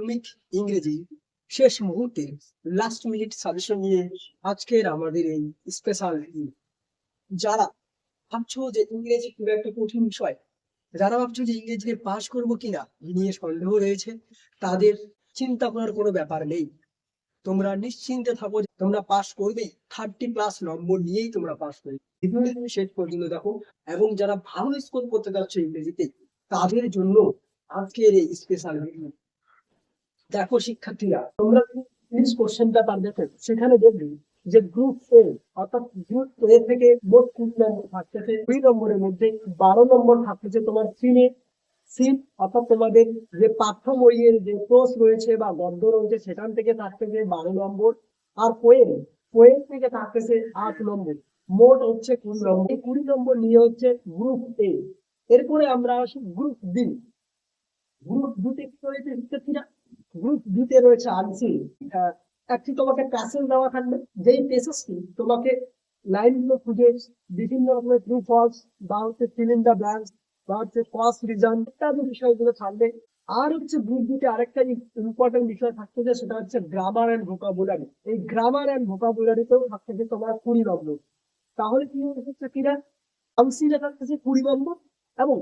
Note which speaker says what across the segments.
Speaker 1: মাধ্যমিক ইংরেজি শেষ মুহূর্তে লাস্ট মিনিট সাজেশন নিয়ে আজকের আমাদের এই স্পেশাল যারা ভাবছ যে ইংরেজি খুব একটা কঠিন বিষয়, যারা ভাবছ যে ইংরেজিতে পাশ করব কিনা নিয়ে সন্দেহ রয়েছে, তাদের চিন্তা করার কোনো ব্যাপার নেই। তোমরা নিশ্চিন্তে থাকো তোমরা পাস করবে থার্টি প্লাস নম্বর নিয়েই তোমরা পাস করবে। শেষ পর্যন্ত দেখো, এবং যারা ভালো স্কোর করতে চাচ্ছ ইংরেজিতে, তাদের জন্য আজকের এই স্পেশাল ভিডিও দেখো শিক্ষার্থীরা, তোমরা প্লিজ কোশ্চেন পেপার দেখো সেখানে দেখবে যে গ্রুপ এ অর্থাৎ গ্রুপ এ থেকে মোট কুড়ি নম্বর থাকতেছে। দুই নম্বরের মধ্যে বারো নম্বর থাকতেছে তোমার সিনে সিন অর্থাৎ তোমাদের যে পাঠ্য বইয়ের যে কোর্স রয়েছে বা গদ্য রয়েছে, সেখান থেকে থাকতেছে বারো নম্বর। আর পোয়েম পোয়েম থেকে থাকতেছে আট নম্বর। মোট হচ্ছে কুড়ি নম্বর। এই কুড়ি নম্বর নিয়ে হচ্ছে গ্রুপ এ এরপরে আমরা আসি গ্রুপ বি গ্রুপ দুতে কি রয়েছে শিক্ষার্থীরা? গ্রুপ বিতে রয়েছে আনসি একটি তোমাকে প্যাসেজ দেওয়া থাকবে। যেই পেসেসটি তোমাকে লাইনগুলো খুঁজে বিভিন্ন রকমের ট্রু ফলস বা হচ্ছে ফিল ইন বা হচ্ছে কস্ট রিজন ইত্যাদি বিষয়গুলো থাকবে। আর হচ্ছে গ্রুপ বিতে আরেকটা ইম্পর্টেন্ট বিষয় থাকতে যে, সেটা হচ্ছে গ্রামার অ্যান্ড ভোকাবুলারি এই গ্রামার অ্যান্ড ভোকাবুলারিতেও থাকতেছে তোমার কুড়ি নম্বর। তাহলে কি হচ্ছে কিনা আনসিলে থাকতেছে কুড়ি নম্বর এবং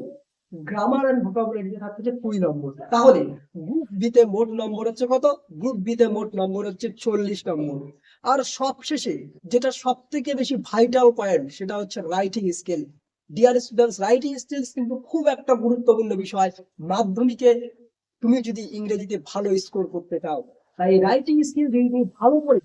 Speaker 1: গ্রামার অ্যান্ড ভোকাবুলারি থাকতেছে কুড়ি নম্বর। তাহলে গ্রুপ বিতে মোট নম্বর হচ্ছে কত? গ্রুপ বিতে মোট নম্বর হচ্ছে চল্লিশ নম্বর। আর সবশেষে যেটা সব থেকে বেশি ভাইটাল পয়েন্ট সেটা হচ্ছে writing skill dear students writing skills কিন্তু খুব একটা গুরুত্বপূর্ণ বিষয়। মাধ্যমিকে তুমি যদি ইংরেজিতে ভালো স্কোর করতে চাও তাই রাইটিং স্কিল যদি তুমি ভালো করে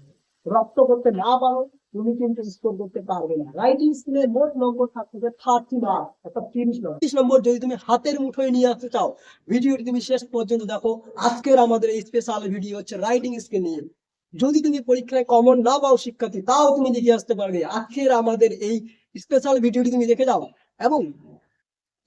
Speaker 1: রপ্ত করতে না পারো তুমি কিন্তু স্কোর করতে পারবে না। রাইটিং স্কিলের মোট নম্বর থাকতে থার্টি মার্ক অর্থাৎ তিরিশ নম্বর তিরিশ নম্বর যদি তুমি হাতের মুঠোয় নিয়ে আসতে চাও, ভিডিওটি তুমি শেষ পর্যন্ত দেখো। আজকের আমাদের এই স্পেশাল ভিডিও হচ্ছে রাইটিং স্কিল নিয়ে। যদি তুমি পরীক্ষায় কমন না পাও শিক্ষার্থী, তাও তুমি দেখে আসতে পারবে। আজকের আমাদের এই স্পেশাল ভিডিওটি তুমি দেখে যাও এবং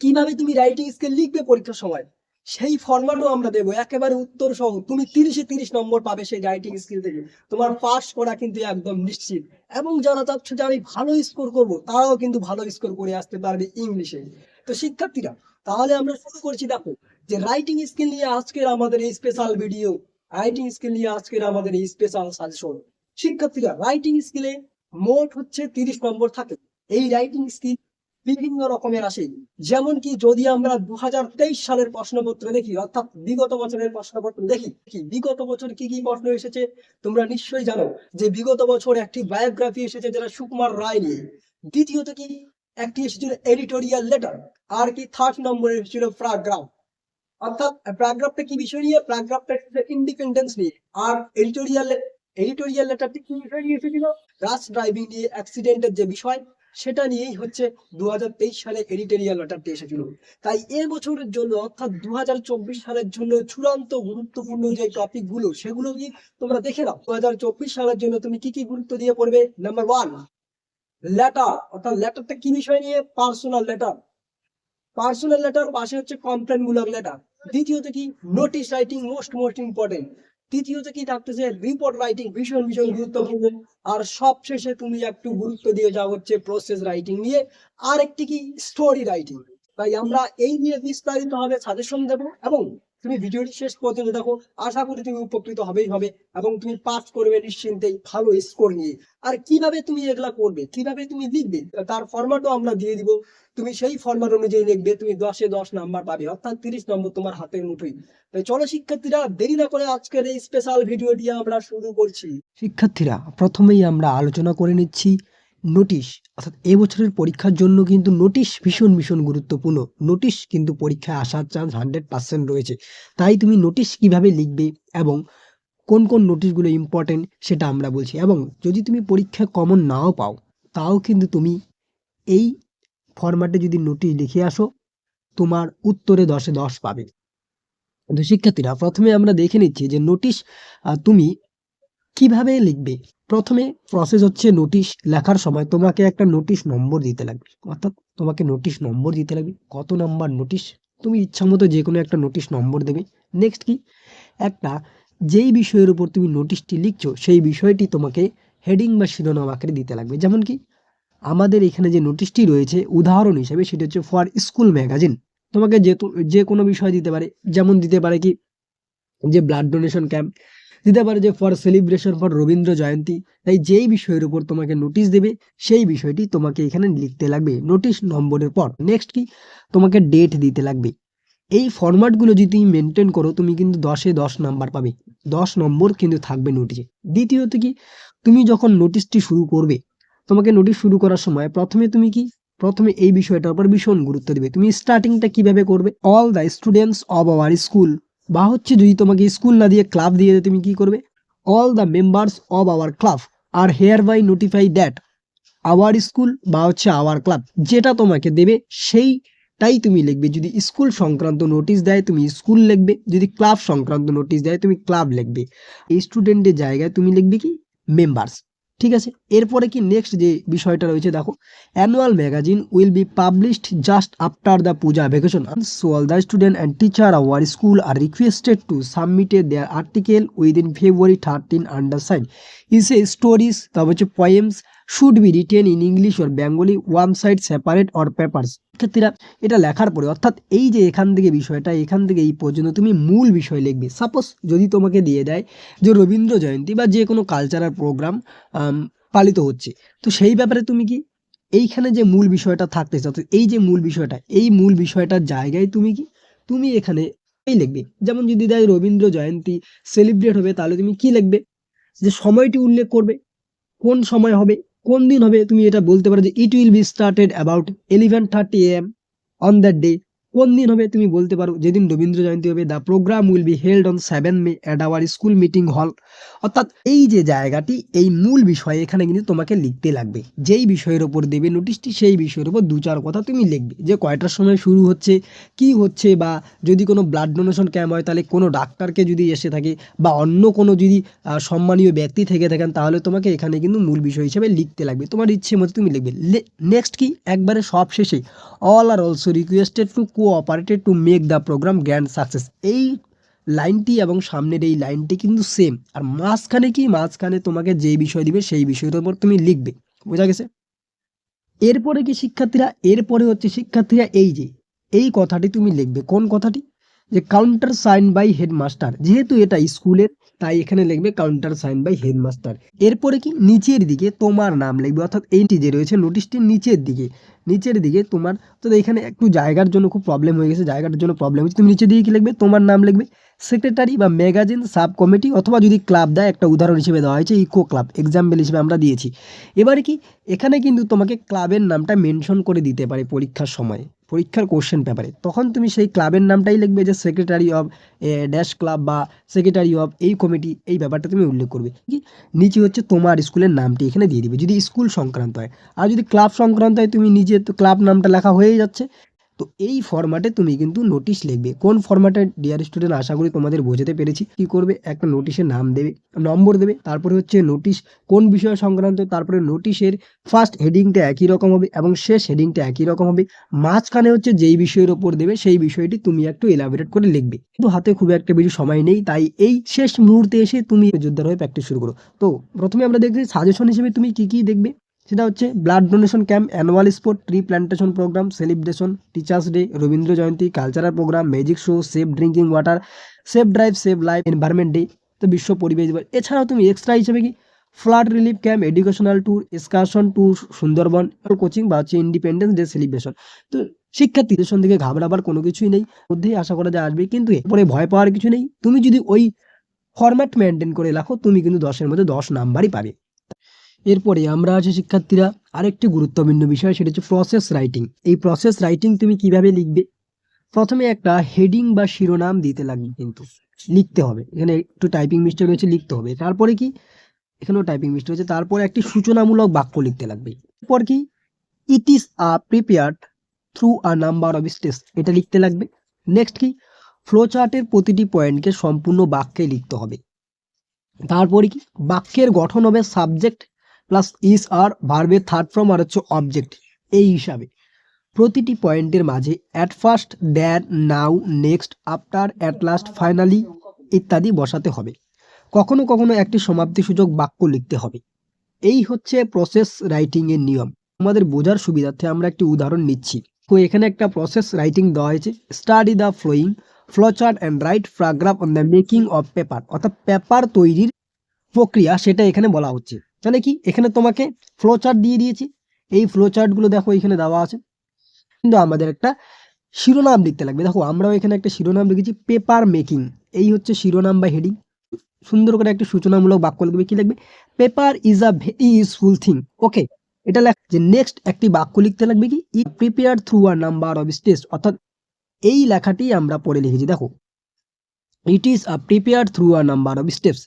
Speaker 1: কীভাবে তুমি রাইটিং স্কিল লিখবে পরীক্ষার সময়। সেই ফরম্যাটও আমরা দেবো। একেবারে উত্তর সহ। তুমি তিরিশে তিরিশ নম্বর পাবে সেই রাইটিং স্কিল থেকে। তোমার পাস করা কিন্তু একদম নিশ্চিত। এবং যারা চাচ্ছ যে আমি ভালো স্কোর করব, তারাও কিন্তু ভালো স্কোর করে আসতে পারবে ইংলিশে তো শিক্ষার্থীরা, তাহলে আমরা শুরু করছি। দেখো, যে রাইটিং স্কিল নিয়ে আজকের আমাদের এই স্পেশাল ভিডিও রাইটিং স্কিল নিয়ে আজকের আমাদের এই স্পেশাল সাজেশন শিক্ষার্থীরা রাইটিং স্কিলে মোট হচ্ছে তিরিশ নম্বর থাকে। এই রাইটিং স্কিল বিভিন্ন রকমের আসে। যেমন কি যদি আমরা দু হাজার তেইশ সালের প্রশ্নপত্র দেখি, অর্থাৎ বিগত বছরের প্রশ্নপত্র দেখি, কি বিগত বছর কি কি প্রশ্ন এসেছে? তোমরা নিশ্চয়ই জানো যে বিগত বছর একটি বায়োগ্রাফি এসেছে যেটা সুকুমার রায় নিয়ে। দ্বিতীয়ত কি, একটি এসেছিল এডিটোরিয়াল লেটার, আর কি থার্ড নম্বরে এসেছিল প্যারাগ্রাফ অর্থাৎ প্যারাগ্রাফটা কি বিষয় নিয়ে? প্যারাগ্রাফটা ইন্ডিপেন্ডেন্স নিয়ে। আর এডিটোরিয়াল এডিটোরিয়াল লেটারটি কি বিষয় নিয়ে এসেছিল? রাশ ড্রাইভিং নিয়ে অ্যাক্সিডেন্টের যে বিষয় সেটা নিয়েই হচ্ছে দুই হাজার তেইশ সালে এডিটোরিয়াল লেটারটি এসেছিল। তাই এ বছরের জন্য অর্থাৎ দুহাজার চব্বিশ সালের জন্য চূড়ান্ত গুরুত্বপূর্ণ যে টপিকগুলো সেগুলো কি তোমরা দেখে নাও? দু সালের জন্য তুমি কি কি গুরুত্ব দিয়ে পড়বে? নাম্বার ওয়ান লেটার অর্থাৎ লেটারটা কি বিষয় নিয়ে? পার্সোনাল লেটার পার্সোনাল লেটার পাশে হচ্ছে কমপ্লেন মূলক লেটার দ্বিতীয়ত কি? Notice writing most most important তৃতীয়ত কি? থাকতেছে রিপোর্ট রাইটিং ভীষণ ভীষণ গুরুত্বপূর্ণ। আর সবশেষে তুমি একটু গুরুত্ব দিয়ে যাও হচ্ছে প্রসেস রাইটিং নিয়ে। আর একটি কি স্টোরি রাইটিং তাই আমরা এই নিয়ে বিস্তারিত ভাবে সাজেশন দেব এবং তুমি ভিডিওটি শেষ পর্যন্ত দেখো। আশা করি তুমি উপকৃত হবেই হবে এবং তুমি পাস করবে নিশ্চিন্তেই ভালো স্কোর নিয়ে। আর কীভাবে তুমি এগুলা করবে? কীভাবে তুমি লিখবে? তার ফরম্যাটও আমরা দিয়ে দিব। তুমি সেই ফরম্যাট অনুযায়ী লিখবে। তুমি দশে দশ নাম্বার পাবে, অর্থাৎ তিরিশ নম্বর তোমার হাতের মুঠোই চলো শিক্ষার্থীরা, দেরি না করে আজকের এই স্পেশাল ভিডিওটি আমরা শুরু করছি।
Speaker 2: শিক্ষার্থীরা, প্রথমেই আমরা আলোচনা করে নিচ্ছি নোটিশ অর্থাৎ এবছরের পরীক্ষার জন্য কিন্তু নোটিশ ভীষণ ভীষণ গুরুত্বপূর্ণ। নোটিশ কিন্তু পরীক্ষায় আসার চান্স হান্ড্রেড পার্সেন্ট রয়েছে। তাই তুমি নোটিশ কীভাবে লিখবে এবং কোন কোন নোটিশগুলো ইম্পর্টেন্ট সেটা আমরা বলছি। এবং যদি তুমি পরীক্ষায় কমন নাও পাও, তাও কিন্তু তুমি এই ফরম্যাটে যদি নোটিশ লিখে আসো, তোমার উত্তরে দশে দশ পাবে। শিক্ষার্থীরা, প্রথমে আমরা দেখে নিচ্ছি যে নোটিশ তুমি কীভাবে লিখবে? প্রথমে প্রসেস হচ্ছে নোটিশ লেখার সময় তোমাকে একটা নোটিশ নম্বর দিতে লাগবে। অর্থাৎ তোমাকে নোটিশ নম্বর দিতে লাগবে। কত নাম্বার নোটিশ তুমি ইচ্ছা মতো যে কোনো একটা নোটিশ নম্বর দেবে। নেক্সট কি? একটা, যেই বিষয়ের উপর তুমি নোটিশটি লিখছো, সেই বিষয়টি তোমাকে হেডিং বা শিরোনাম আকারে দিতে লাগবে। যেমন কি? আমাদের এখানে যে নোটিশটি রয়েছে, উদাহরণ হিসেবে সেটা হচ্ছে ফর স্কুল ম্যাগাজিন তোমাকে যে যে কোনো বিষয় দিতে পারে। যেমন দিতে পারে কি? যে ব্লাড ডোনেশন ক্যাম্প দিতে পারে যে for celebration for Rabindra Jayanti. তাই যেই বিষয়ের উপর তোমাকে নোটিশ দেবে, সেই বিষয়টি তোমাকে এখানে লিখতে লাগবে। নোটিশ নম্বরের পর নেক্সট কি? তোমাকে ডেট দিতে লাগবে। এই ফরম্যাটগুলো যদি তুমি মেনটেন করো, তুমি কিন্তু দশে দশ নাম্বার পাবে। দশ নম্বর কিন্তু থাকবে নোটিশে দ্বিতীয়ত কি? তুমি যখন নোটিশটি শুরু করবে, তোমাকে নোটিশ শুরু করার সময় প্রথমে তুমি কি? প্রথমে এই বিষয়টার উপর ভীষণ গুরুত্ব দেবে। তুমি স্টার্টিংটা কীভাবে করবে? All the students of our school বা হচ্ছে যদি তোমাকে স্কুল না দিয়ে ক্লাব দিয়ে দেয়, তুমি কি করবে? All the members of our club are hereby notify that our school বা হচ্ছে আওয়ার ক্লাব যেটা তোমাকে দেবে সেইটাই তুমি লিখবে। যদি স্কুল সংক্রান্ত নোটিশ দেয় তুমি স্কুল লিখবে। যদি ক্লাব সংক্রান্ত নোটিশ দেয় তুমি ক্লাব লিখবে। স্টুডেন্টের জায়গায় তুমি লিখবে কি? মেম্বার্স ঠিক আছে? এরপরে কি নেক্সট যে বিষয়টা রয়েছে, দেখো annual magazine will be published just after the Puja vacation so all the student and teacher our school are requested to submit their article within February thirteen undersigned essay stories তারপর হচ্ছে poems should be written in English or Bengali one side separate or papers ক্ষেত্রে এটা লেখার পরে, অর্থাৎ এই যে এখান থেকে বিষয়টা, এখান থেকে এই পর্যন্ত তুমি মূল বিষয় লিখবে। সাপোজ যদি তোমাকে দিয়ে দেয় যে রবীন্দ্র জয়ন্তী বা যে কোনো কালচারাল প্রোগ্রাম পালিত হচ্ছে, তো সেই ব্যাপারে তুমি কি এইখানে যে মূল বিষয়টা থাকতেছে, অর্থাৎ এই যে মূল বিষয়টা, এই মূল বিষয়টার জায়গায় তুমি কি, তুমি এখানে এই লিখবে। যেমন যদি দেয় রবীন্দ্র জয়ন্তী সেলিব্রেট হবে, তাহলে তুমি কি লিখবে? যে সময়টি উল্লেখ করবে, কোন সময় হবে কোন দিন হবে তুমি এটা বলতে পারো যে it will be started about eleven thirty M on that day কোন দিন হবে তুমি বলতে পারো? যেদিন রবীন্দ্র জয়ন্তী হবে the programme will be held on seven May at our school meeting hall অর্থাৎ এই যে জায়গাটি, এই মূল বিষয় এখানে কিন্তু তোমাকে লিখতে লাগবে। যেই বিষয়ের ওপর দেবে নোটিশটি সেই বিষয়ের ওপর দু চার কথা তুমি লিখবে। যে কয়টার সময় শুরু হচ্ছে, কি হচ্ছে, বা যদি কোনো ব্লাড ডোনেশন ক্যাম্প হয়, তাহলে কোনো ডাক্তারকে যদি এসে থাকে, বা অন্য কোনো যদি সম্মানীয় ব্যক্তি থেকে থাকেন, তাহলে তোমাকে এখানে কিন্তু মূল বিষয় হিসেবে লিখতে লাগবে। তোমার ইচ্ছে মতো তুমি লিখবে। নেক্সট কি? একবারে সব শেষে। All are also requested to cooperated to make the programme grand success এই লাইনটি এবং সামনের এই লাইনটি কিন্তু সেম আর মাঝখানে কি? মাঝখানে তোমাকে যে বিষয় দিবে, সেই বিষয়ের উপর তুমি লিখবে। বোঝা গেছে? এরপরে কি শিক্ষার্থীরা? এরপরে হচ্ছে শিক্ষার্থীরা এই যে, এই কথাটি তুমি লিখবে। কোন কথাটি? যে কাউন্টার সাইন বাই হেডমাস্টার যেহেতু এটা স্কুলের, তাই এখানে লিখবে কাউন্টার সাইন বাই হেডমাস্টার এরপরে কি? নিচের দিকে তোমার নাম লিখবে, অর্থাৎ এইটি যে রয়েছে নোটিশটির নিচের দিকে। নিচের দিকে তোমার, তো এখানে একটু জায়গার জন্য খুব প্রবলেম হয়ে গেছে, জায়গাটার জন্য প্রবলেম হচ্ছে। তুমি নিচের দিকে কি লিখবে? তোমার নাম লিখবে সেক্রেটারি বা ম্যাগাজিন সাব কমিটি অথবা যদি ক্লাব দেয়, একটা উদাহরণ হিসেবে দেওয়া হয়েছে ইকো ক্লাব এক্সাম্পল হিসেবে আমরা দিয়েছি। এবারে কি? এখানে কিন্তু তোমাকে ক্লাবের নামটা মেনশন করে দিতে পারে পরীক্ষার সময়। পরীক্ষার কোশ্চেন পেপারে তখন তুমি সেই ক্লাবের নামটাই লিখবে যে সেক্রেটারি অফ ড্যাশ ক্লাব বা সেক্রেটারি অফ এই কমিটি এই ব্যাপারটা তুমি উল্লেখ করবে। কি? নিচে হচ্ছে তোমার স্কুলের নামটি এখানে দিয়ে দিবে। যদি স্কুল সংক্রান্ত হয়। আর যদি ক্লাব সংক্রান্ত হয়, তুমি নিজে তো ক্লাব নামটা লেখা হয়েই যাচ্ছে। তো এই ফরম্যাটে তুমি কিন্তু নোটিশ লিখবে। কোন ফরম্যাটে ডিয়ার স্টুডেন্ট আশা করি তোমাদের বোঝাতে পেরেছি। কি করবে? একটা নোটিশের নাম দেবে, নম্বর দেবে, তারপরে হচ্ছে নোটিশ কোন বিষয় সংক্রান্ত, তারপরে নোটিশের ফার্স্ট হেডিংটা একই রকম হবে এবং শেষ হেডিংটা একই রকম হবে। মাঝখানে হচ্ছে যেই বিষয়ের ওপর দেবে, সেই বিষয়টি তুমি একটু এলাবোরেট করে লিখবে। কিন্তু হাতে খুব একটা বেশি সময় নেই, তাই এই শেষ মুহূর্তে এসে তুমি যোদ্ধার হয়ে প্র্যাকটিস শুরু করো। তো প্রথমে আমরা দেখছি সাজেশন হিসেবে তুমি কি কি দেখবে? সেটা হচ্ছে blood donation camp annual sport tree plantation programme celebration teachers day Rabindra Jayanti cultural programme magic show safe drinking water safe drive save life environment day তো বিশ্ব পরিবেশ দিবস। এছাড়াও তুমি এক্সট্রা হিসেবে কি? Flood relief camp educational tour excursion tour Sundarban coaching বা হচ্ছে ইন্ডিপেন্ডেন্স ডে সেলিব্রেশন তো শিক্ষার্থী দেশন দিকে ঘাবড়াবার কোনো কিছুই নেই, মধ্যেই আশা করা যায় আসবে, কিন্তু এরপরে ভয় পাওয়ার কিছু নেই। তুমি যদি ওই ফরম্যাট মেনটেন করে রাখো, তুমি কিন্তু দশের মধ্যে দশ নাম্বারই পাবে। এরপরে আমরা আছি শিক্ষার্থীরা আরেকটি গুরুত্বপূর্ণ বিষয়, সেটা হচ্ছে প্রসেস রাইটিং এই প্রসেস রাইটিং তুমি কীভাবে লিখবে? প্রথমে একটা হেডিং বা শিরোনাম দিতে লাগবে কিন্তু। লিখতে হবে। এখানে একটু টাইপিং মিস্টেক রয়েছে লিখতে হবে। তারপরে কি? এখানেও টাইপিং মিস্টেক রয়েছে তারপরে একটি সূচনামূলক বাক্য লিখতে লাগবে। এরপর কি? It is a prepared through a number of stage এটা লিখতে লাগবে। নেক্সট কি? ফ্লো চার্টের প্রতিটি পয়েন্টকে সম্পূর্ণ বাক্যে লিখতে হবে। তারপরে কি? বাক্যের গঠন হবে সাবজেক্ট প্লাস ইস আর ভার্বের থার্ড ফর্ম আর হচ্ছে অবজেক্ট এই হিসাবে। প্রতিটি পয়েন্টের মাঝে at first then now next after at last finally ইত্যাদি বসাতে হবে। কখনো কখনো একটি সমাপ্তিসূচক বাক্য লিখতে হবে। এই হচ্ছে প্রসেস রাইটিং এর নিয়ম। আমাদের বোঝার সুবিধার্থে আমরা একটি উদাহরণ নিচ্ছি। তো এখানে একটা প্রসেস রাইটিং দেওয়া হয়েছে। Study the flowing flow chart and write paragraph on the making of paper অর্থাৎ পেপার তৈরির প্রক্রিয়া, সেটা এখানে বলা হচ্ছে। তাহলে কি? এখানে তোমাকে ফ্লো চার্ট দিয়ে দিয়েছি। এই ফ্লো চার্টগুলো দেখো এখানে দেওয়া আছে। কিন্তু আমাদের একটা শিরোনাম লিখতে লাগবে। দেখো, আমরাও এখানে একটা শিরোনাম লিখেছি পেপার মেকিং এই হচ্ছে শিরোনাম বা হেডিং সুন্দর করে একটা সূচনামূলক বাক্য লিখবে। কি লিখবে? Paper is a very useful thing okay এটা লেখ যে নেক্সট একটি বাক্য লিখতে লাগবে কি? It prepare through a number of stage অর্থাৎ এই লেখাটি আমরা পড়ে লিখেছি। দেখো it is a prepare through a number of steps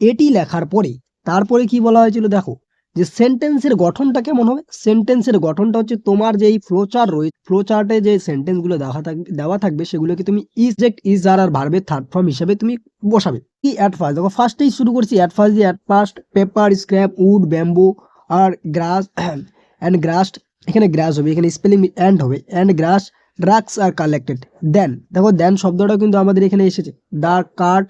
Speaker 2: এটি লেখার পরে তারপরে কি বলা হয়েছিল দেখো, যে সেন্টেন্সের গঠনটা কেমন হবে? সেন্টেন্সের গঠনটা হচ্ছে তোমার যে এই ফ্লোচার রয়েছে ফ্লোচার্টে যে সেন্টেন্সগুলো দেওয়া থাকবে দেওয়া থাকবে সেগুলোকে তুমি ইজেক্ট ইজ আর আর ভার্বের থার্ড ফর্ম হিসেবে তুমি বসাবে। কি অ্যাট ফার্স্ট দেখো ফার্স্টেই শুরু করছি at first at first paper scrap wood bamboo are grass and grassed এখানে গ্রাস হবে, এখানে স্পেলিং অ্যান্ড হবে and grass drugs are collected then দেখো দেন শব্দটা কিন্তু আমাদের এখানে এসেছে the cut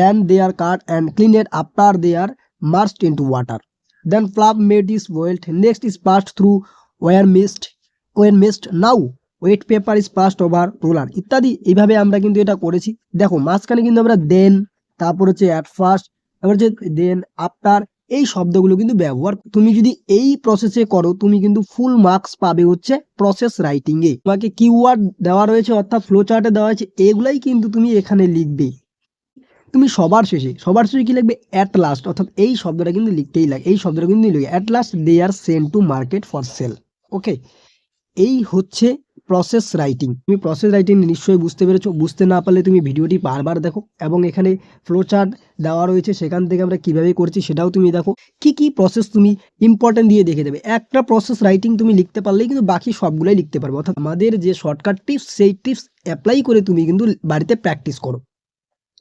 Speaker 2: then they are cut and cleaned after they are mashed into water then flap made is boiled next is passed through wire mist when mist. Now wet paper is passed over roller ইত্যাদি, এইভাবে আমরা কিন্তু এটা করেছি। দেখো, মাঝখানে কিন্তু আমরা দেন তারপর হচ্ছে অ্যাট ফার্স্ট তারপর হচ্ছে দেন আফটার এই শব্দগুলো কিন্তু ব্যবহার তুমি যদি এই প্রসেসে করো, তুমি কিন্তু ফুল মার্কস পাবে হচ্ছে প্রসেস রাইটিং এ তোমাকে কিওয়ার্ড দেওয়া রয়েছে, অর্থাৎ ফ্লো চার্টে দেওয়া আছে এগুলাই কিন্তু তুমি এখানে লিখবে। তুমি সবার শেষে সবার শেষে কি লিখবে? অ্যাট লাস্ট অর্থাৎ এই শব্দটা কিন্তু লিখতেই লাগে, এই শব্দটা কিন্তু লিখবে। At last they are send to market for sale okay এই হচ্ছে প্রসেস রাইটিং তুমি প্রসেস রাইটিং নিশ্চয়ই বুঝতে পেরেছ। বুঝতে না পারলে তুমি ভিডিওটি বারবার দেখো এবং এখানে ফ্লো চার্ট দেওয়া রয়েছে, সেখান থেকে আমরা কীভাবে করছি সেটাও তুমি দেখো। কি কি প্রসেস তুমি ইম্পর্টেন্ট দিয়ে দেখে দেবে? একটা প্রসেস রাইটিং তুমি লিখতে পারলেই কিন্তু বাকি সবগুলোই লিখতে পারবে। অর্থাৎ আমাদের যে শর্টকাট টিপস সেই টিপস অ্যাপ্লাই করে তুমি কিন্তু বাড়িতে প্র্যাকটিস করো।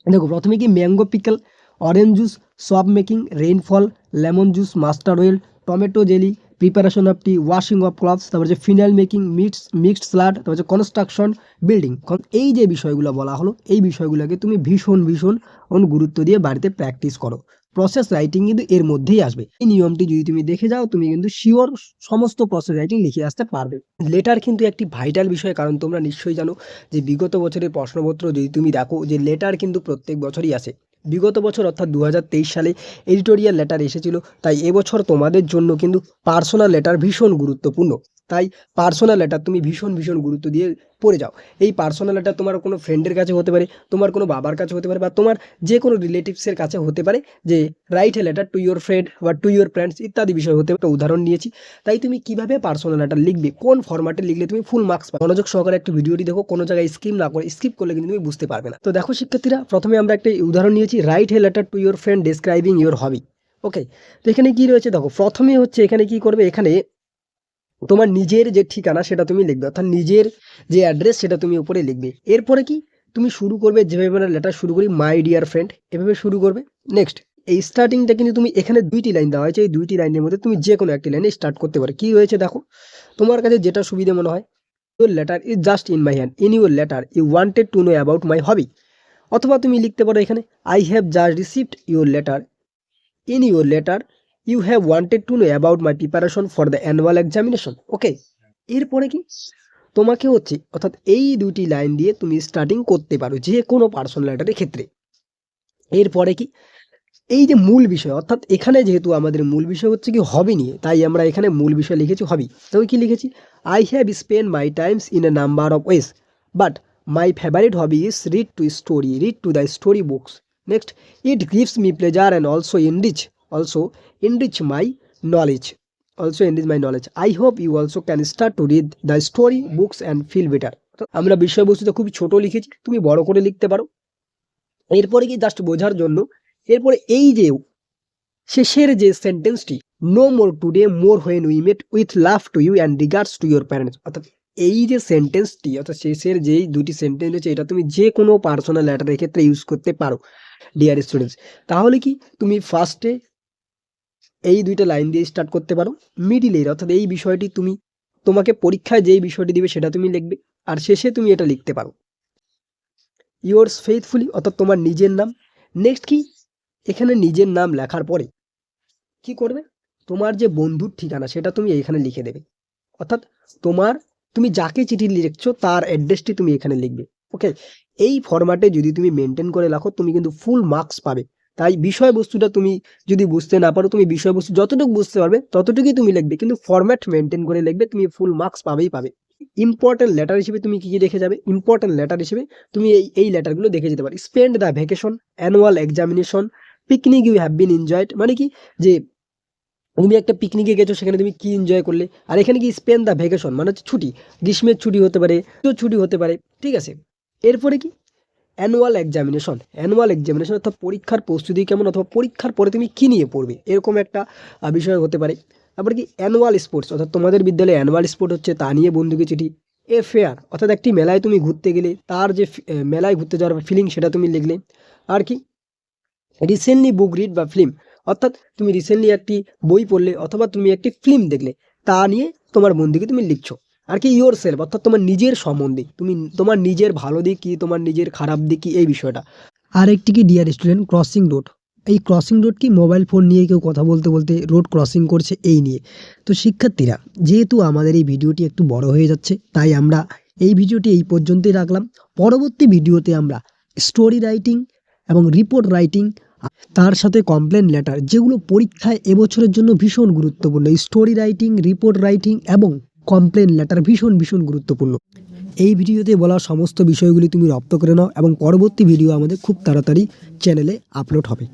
Speaker 2: দেখো, প্রথমে কি mango pickle orange juice soap making rainfall lemon juice mustard oil tomato jelly preparation of tea washing of clothes তারপর যে phenyl making mix mixed salad তারপর যে কনস্ট্রাকশন বিল্ডিং এই যে বিষয়গুলো বলা হলো, এই বিষয়গুলোকে তুমি ভীষণ ভীষণ গুরুত্ব দিয়ে বাড়িতে প্র্যাকটিস করো। প্রসেস রাইটিং কিন্তু এর মধ্যেই আসবে। এই নিয়মটি যদি তুমি দেখে যাও, তুমি কিন্তু শিওর সমস্ত প্রসেস রাইটিং লিখে আসতে পারবে। লেটার কিন্তু একটি ভাইটাল বিষয়, কারণ তোমরা নিশ্চয়ই জানো যে বিগত বছরের প্রশ্নপত্র যদি তুমি দেখো, যে লেটার কিন্তু প্রত্যেক বছরই আসে। বিগত বছর অর্থাৎ দু হাজার তেইশ সালে এডিটোরিয়াল লেটার এসেছিল, তাই এবছর তোমাদের জন্য কিন্তু পার্সোনাল লেটার ভীষণ গুরুত্বপূর্ণ। তাই পার্সোনাল লেটার তুমি ভীষণ ভীষণ গুরুত্ব দিয়ে পড়ে যাও। এই পার্সোনাল লেটার তোমার কোনো ফ্রেন্ডের কাছে হতে পারে, তোমার কোনো বাবার কাছে হতে পারে বা তোমার যে কোনো রিলেটিভসের কাছে হতে পারে যে write a letter to your friend বা টু ইয়োর ফ্রেন্ডস ইত্যাদি বিষয় হতে একটা উদাহরণ নিয়েছি। তাই তুমি কীভাবে পার্সোনাল লেটার লিখবে, কোন ফরম্যাটে লিখলে তুমি ফুল মার্কস পাবে? মনোযোগ সহকারে একটা ভিডিওটি দেখো, কোনো জায়গায় স্কিপ না করে স্কিপ করলে কিন্তু তুমি বুঝতে পারবে না। তো দেখো শিক্ষার্থীরা, প্রথমে আমরা একটা উদাহরণ নিয়েছি write a letter to your friend describing your hobby okay তো এখানে কি রয়েছে? দেখো, প্রথমে হচ্ছে এখানে কি করবে? এখানে তোমার নিজের যে ঠিকানা সেটা তুমি লিখবে, অর্থাৎ নিজের যে অ্যাড্রেস সেটা তুমি উপরে লিখবে। এরপরে কি? তুমি শুরু করবে, যেভাবে আমরা লেটার শুরু করি মাই ডিয়ার ফ্রেন্ড এভাবে শুরু করবে। নেক্সট এই স্টার্টিংটা কিন্তু তুমি এখানে দুইটি লাইন দেওয়া হয়েছে। এই দুইটি লাইনের মধ্যে তুমি যে কোনো একটি লাইনে স্টার্ট করতে পারো। কি হয়েছে দেখো? তোমার কাছে যেটা সুবিধা মনে হয় your letter is just in my hand in your letter you wanted to know about my hobby অথবা তুমি লিখতে পারো এখানে I have just received your letter in your letter you have wanted to know about my preparation for the annual examination okay এরপরে কি? তোমাকে হচ্ছে, অর্থাৎ এই দুটি লাইন দিয়ে তুমি স্টার্টিং করতে পারো যে কোনো পার্সোনাল লেটারের ক্ষেত্রে। এরপরে কি? এই যে মূল বিষয়, অর্থাৎ এখানে যেহেতু আমাদের মূল বিষয় হচ্ছে কি হবি নিয়ে, তাই আমরা এখানে মূল বিষয় লিখেছি হবি তবে কি লিখেছি? I have spend my times in a number of ways but my favourite hobby is read to story read to the story books next it gives me pleasure and also enrich also enrich my knowledge, also enrich my knowledge. I hope you also can start to read the story, books and feel better. আমরা বিষয়বস্তুটা খুব ছোট লিখেছি, তুমি বড় করে লিখতে পারো। এরপরে কি জাস্ট বোঝার জন্য, এরপরে এই যে শেষের যে সেন্টেন্সটি no more today more when we met with love to you and regards to your parents অর্থাৎ এই যে সেন্টেন্সটি অর্থাৎ শেষের যেই দুটি সেন্টেন্স রয়েছে, এটা তুমি যে কোনো পার্সোনাল লেটারের ক্ষেত্রে ইউজ করতে পারো ডিয়ার স্টুডেন্টস তাহলে কি তুমি ফার্স্টে এই দুইটা লাইন দিয়ে স্টার্ট করতে পারো। মিডিলের অর্থাৎ এই বিষয়টি তুমি, তোমাকে পরীক্ষায় যেই বিষয়টি দিবে সেটা তুমি লিখবে, আর শেষে তুমি এটা লিখতে পারো। ইয়োর্স ফেথফুলি অর্থাৎ তোমার নিজের নাম। নেক্সট কি? এখানে নিজের নাম লেখার পরে কি করবে? তোমার যে বন্ধুর ঠিকানা, সেটা তুমি এখানে লিখে দেবে। অর্থাৎ তোমার, তুমি যাকে চিঠি লিখছো, তার অ্যাড্রেসটি তুমি এখানে লিখবে। ওকে এই ফরম্যাটে যদি তুমি মেনটেন করে রাখো, তুমি কিন্তু ফুল মার্কস পাবে। তাই বিষয়বস্তুটা তুমি যদি বুঝতে না পারো, তুমি বিষয়বস্তু যতটুকু বুঝতে পারবে, ততটুকুই তুমি লিখবে। কিন্তু ফরম্যাট মেনটেন করে লিখবে, তুমি ফুল মার্কস পাবেই পাবে। ইম্পর্টেন্ট লেটার হিসেবে তুমি কি কি দেখে যাবে? ইম্পর্টেন্ট লেটার হিসেবে তুমি এই এই লেটারগুলো দেখে যেতে পারো। Spend the vacation annual examination picnic you have been enjoyed মানে কি? যে তুমি একটা পিকনিকে গেছো, সেখানে তুমি কি এনজয় করলে? আর এখানে কি স্পেন দ্য ভ্যাকেশন মানে হচ্ছে ছুটি। গ্রীষ্মের ছুটি হতে পারে ছুটি হতে পারে, ঠিক আছে? এরপরে কি? অ্যানুয়াল এক্সামিনেশন অ্যানুয়াল এক্সামিনেশন অর্থাৎ পরীক্ষার প্রস্তুতি কেমন অথবা পরীক্ষার পরে তুমি কী নিয়ে পড়বে? এরকম একটা বিষয় হতে পারে। তারপরে কি? অ্যানুয়াল স্পোর্টস অর্থাৎ তোমাদের বিদ্যালয়ে অ্যানুয়াল স্পোর্ট হচ্ছে তা নিয়ে বন্ধুকে চিঠি। এ ফেয়ার অর্থাৎ একটি মেলায় তুমি ঘুরতে গেলে তার যে মেলায় ঘুরতে যাওয়ার ফিলিং সেটা তুমি লিখলে। আর কি? রিসেন্টলি বুক রিড বা ফিল্ম অর্থাৎ তুমি রিসেন্টলি একটি বই পড়লে অথবা তুমি একটি ফিল্ম দেখলে, তা নিয়ে তোমার বন্ধুকে তুমি লিখছো। আর কি ইয়োর সেলফ অর্থাৎ তোমার নিজের সম্বন্ধে, তুমি তোমার নিজের ভালো দিক কি তোমার নিজের খারাপ দিক কি এই বিষয়টা। আর একটি কি ডিয়ার স্টুডেন্ট ক্রসিং রোড এই ক্রসিং রোড কি মোবাইল ফোন নিয়ে কেউ কথা বলতে বলতে রোড ক্রসিং করছে এই নিয়ে। তো শিক্ষার্থীরা, যেহেতু আমাদের এই ভিডিওটি একটু বড় হয়ে যাচ্ছে, তাই আমরা এই ভিডিওটি এই পর্যন্তই রাখলাম। পরবর্তী ভিডিওতে আমরা স্টোরি রাইটিং এবং রিপোর্ট রাইটিং তার সাথে কমপ্লেন লেটার যেগুলো পরীক্ষায় এবছরের জন্য ভীষণ গুরুত্বপূর্ণ। স্টোরি রাইটিং রিপোর্ট রাইটিং এবং কমপ্লেন লেটার ভীষণ ভীষণ গুরুত্বপূর্ণ। এই ভিডিওতে বলা সমস্ত বিষয়গুলি তুমি রপ্ত করে নাও এবং পরবর্তী ভিডিও আমাদের খুব তাড়াতাড়ি চ্যানেলে আপলোড হবে।